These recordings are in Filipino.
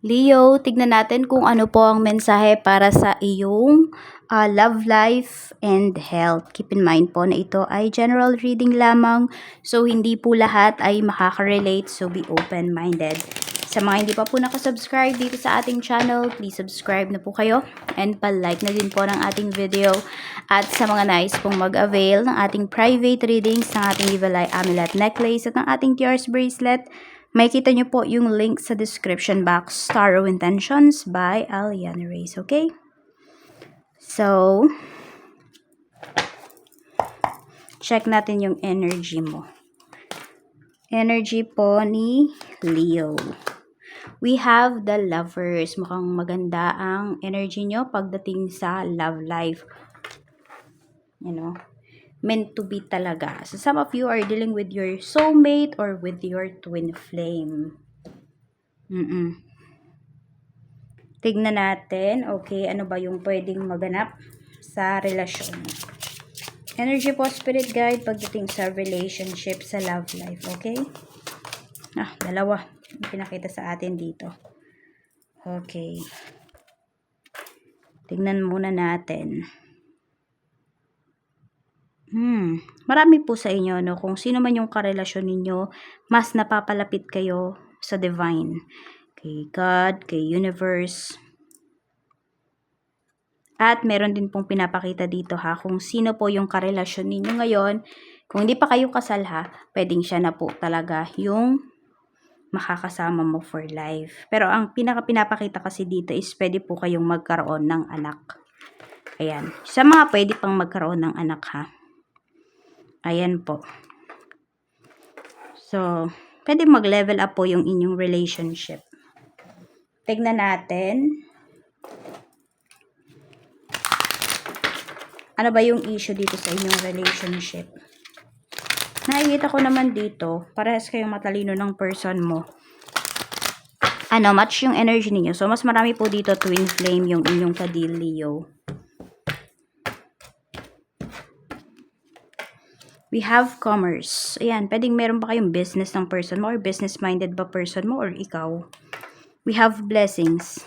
Leo, tignan natin kung ano po ang mensahe para sa iyong uh, love life and health. Keep in mind po na ito ay general reading lamang. So, hindi po lahat ay makaka-relate. So, be open-minded. Sa mga hindi pa po nakasubscribe dito sa ating channel, please subscribe na po kayo. And pa-like na din po ng ating video. At sa mga nais pong mag-avail ng ating private readings, ng ating Divalai Amulet Necklace at ng ating Tears Bracelet, may kita nyo po yung link sa description box, Tarot Intentions by Aliana Reyes, okay? So, check natin yung energy mo. Energy po ni Leo. We have the lovers. Mukhang maganda ang energy nyo pagdating sa love life. You know? Meant to be talaga. So, some of you are dealing with your soulmate or with your twin flame. Mm-mm. Tignan natin, okay, ano ba yung pwedeng maganap sa relasyon. Energy po, spirit guide, pagdating sa relationship, sa love life, okay? Ah, dalawa. Pinakita sa atin dito. Okay. Tignan muna natin. Hmm, marami po sa inyo, no, kung sino man yung karelasyon ninyo, mas napapalapit kayo sa divine. Kay God, kay universe. At meron din pong pinapakita dito ha, kung sino po yung karelasyon ninyo ngayon. Kung hindi pa kayo kasal ha, pwedeng siya na po talaga yung makakasama mo for life. Pero ang pinaka pinapakita kasi dito is pwede po kayong magkaroon ng anak. Ayan. Sa mga pwede pang magkaroon ng anak ha. Ayan po. So, pwede mag-level up po yung inyong relationship. Tignan natin. Ano ba yung issue dito sa inyong relationship? Nakikita ko naman dito, parehas kayong matalino ng person mo. Ano, match yung energy niyo. So, mas marami po dito twin flame yung inyong kadil, Leo. We have commerce. Ayan, pwedeng meron ba kayong business ng person mo or business-minded ba person mo or ikaw. We have blessings.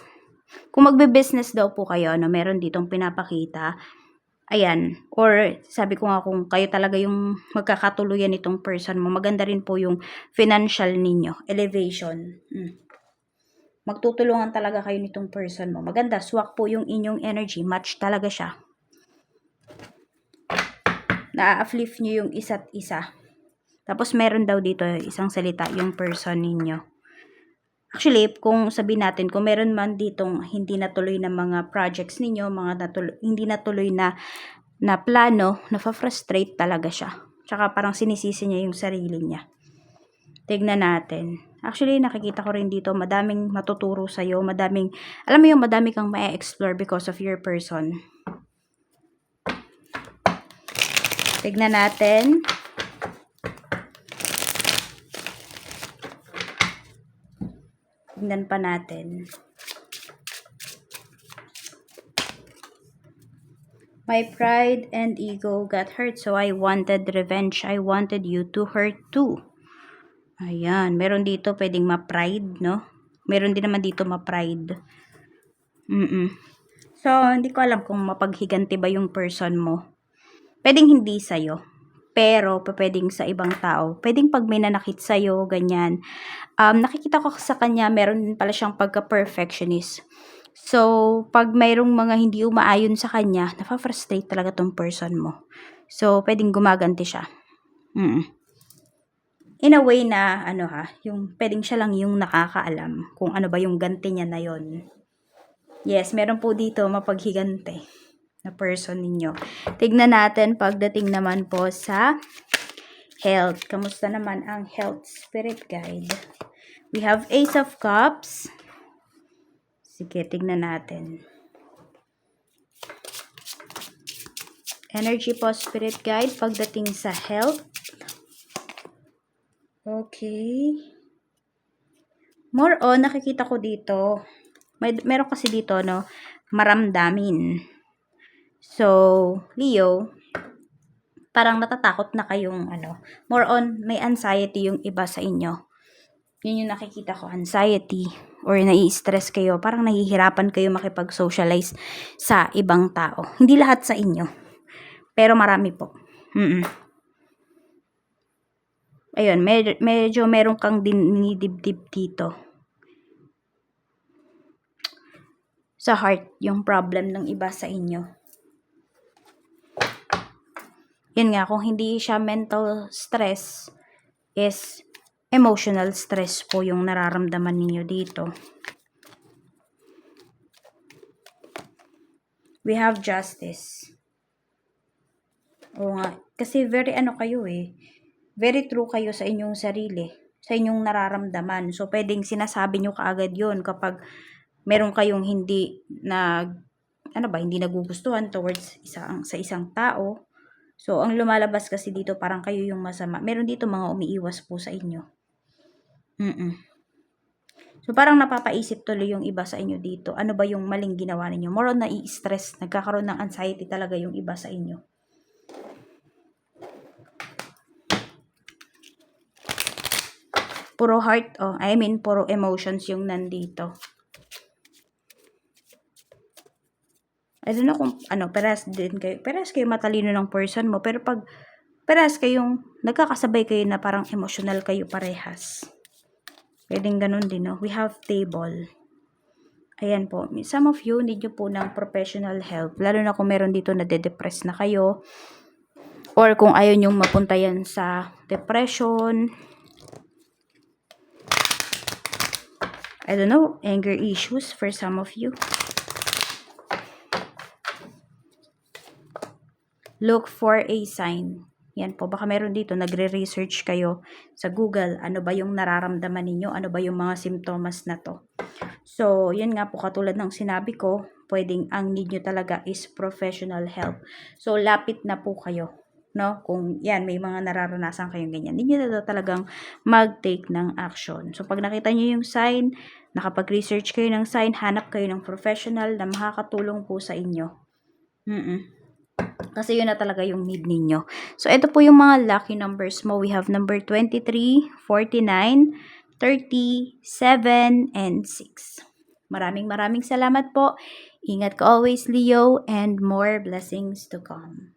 Kung magbe-business daw po kayo, ano, meron ditong pinapakita. Ayan, or sabi ko nga kung kayo talaga yung magkakatuluyan nitong person mo, maganda rin po yung financial ninyo, elevation. Hmm. Magtutulungan talaga kayo nitong person mo. Maganda, swak po yung inyong energy, match talaga siya na-uplift nyo yung isa't isa. Tapos meron daw dito isang salita yung person ninyo. Actually, kung sabi natin, kung meron man ditong hindi natuloy na mga projects ninyo, mga natuloy, hindi natuloy na na plano, na-frustrate talaga siya. Tsaka parang sinisisi niya yung sarili niya. Tignan natin. Actually, nakikita ko rin dito, madaming matuturo sa'yo, madaming, alam mo yung madami kang ma-explore because of your person. Tignan natin. Tignan pa natin. My pride and ego got hurt, so I wanted revenge. I wanted you to hurt too. Ayan. Meron dito pwedeng ma-pride, no? Meron din naman dito ma-pride. Mm-mm. So, hindi ko alam kung mapaghiganti ba yung person mo pwedeng hindi sa'yo. Pero, pwedeng sa ibang tao. Pwedeng pag may nanakit sa'yo, ganyan. Um, nakikita ko sa kanya, meron din pala siyang pagka-perfectionist. So, pag mayroong mga hindi umaayon sa kanya, nafa-frustrate talaga tong person mo. So, pwedeng gumaganti siya. Mm. In a way na, ano ha, yung pwedeng siya lang yung nakakaalam kung ano ba yung ganti niya na yon. Yes, meron po dito mapaghigante na person ninyo. Tignan natin pagdating naman po sa health. Kamusta naman ang health spirit guide? We have Ace of Cups. Sige, tignan natin. Energy po spirit guide pagdating sa health. Okay. More on, nakikita ko dito. May, meron kasi dito, no, maramdamin. So, Leo, parang natatakot na kayong ano, more on may anxiety yung iba sa inyo. Yun yung nakikita ko, anxiety. or nai-stress kayo, parang nahihirapan kayo makipag-socialize sa ibang tao. Hindi lahat sa inyo. Pero marami po. Mm-mm. Ayun, med- medyo meron kang dinidibdib dito. Sa heart, yung problem ng iba sa inyo. Yun nga, kung hindi siya mental stress, is emotional stress po yung nararamdaman ninyo dito. We have justice. Oo nga. Kasi very ano kayo eh. Very true kayo sa inyong sarili. Sa inyong nararamdaman. So, pwedeng sinasabi nyo kaagad yon kapag meron kayong hindi nag ano ba, hindi nagugustuhan towards isang, sa isang tao. So, ang lumalabas kasi dito, parang kayo yung masama. Meron dito mga umiiwas po sa inyo. Mm-mm. So, parang napapaisip tuloy yung iba sa inyo dito. Ano ba yung maling ginawa ninyo? More on nai-stress, nagkakaroon ng anxiety talaga yung iba sa inyo. Puro heart, oh, I mean, puro emotions yung nandito. I don't know kung ano, peras din kayo. Peras kayo matalino ng person mo. Pero pag peras kayong nagkakasabay kayo na parang emotional kayo parehas. Pwedeng ganun din, no? We have table. Ayan po. Some of you need nyo po ng professional help. Lalo na kung meron dito na de-depress na kayo. Or kung ayaw nyong mapunta yan sa depression. I don't know, anger issues for some of you. Look for a sign. Yan po, baka meron dito, nagre-research kayo sa Google, ano ba yung nararamdaman ninyo, ano ba yung mga simptomas na to. So, yun nga po, katulad ng sinabi ko, pwedeng ang need nyo talaga is professional help. So, lapit na po kayo. No? Kung yan, may mga nararanasan kayong ganyan. Hindi nyo na talagang mag-take ng action. So, pag nakita nyo yung sign, nakapag-research kayo ng sign, hanap kayo ng professional na makakatulong po sa inyo. Mm-mm. Kasi yun na talaga yung need ninyo. So, ito po yung mga lucky numbers mo. We have number 23, 49, 30, 7, and 6. Maraming maraming salamat po. Ingat ka always, Leo, and more blessings to come.